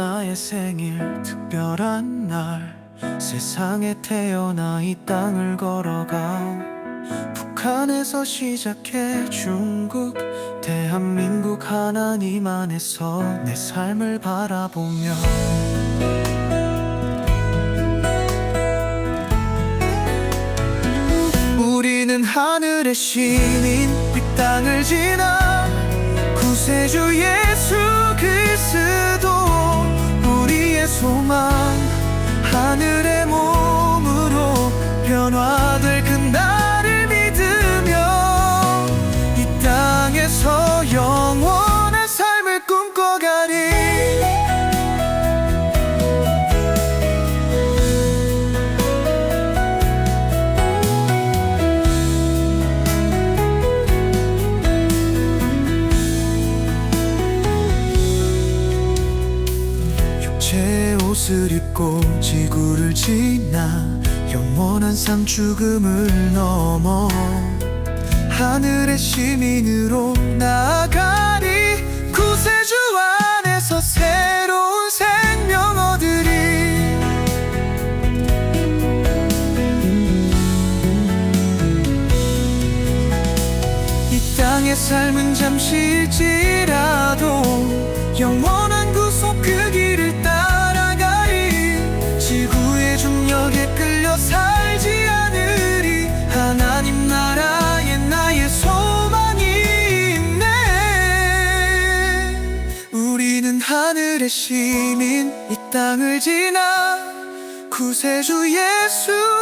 나의 생일 특별한 날. 세상에 태어나 이 땅을 걸어가 북한에서 시작해 중국 대한민국 하나님 안에서 내 삶을 바라보며. 우리는 하늘의 시민 이 땅을 지나 구세주 예수 그리스도 우리의 소망 하늘의 몸으로 변화될 그날을 믿으며 이 땅에서 영원한 삶을 꿈꿔가리 육체의 옷을 입고 지구를 지나 영원한 삶 죽음을 넘어 하늘의 시민으로 나아가리 구세주 안에서 새로운 생명 얻으리. 이 땅의 삶은 잠시일지라도 지구의 중력에 끌려 살지 않으리. 하나님 나라에 나의 소망이 있네. 우리는 하늘의 시민 이 땅을 지나 구세주 예수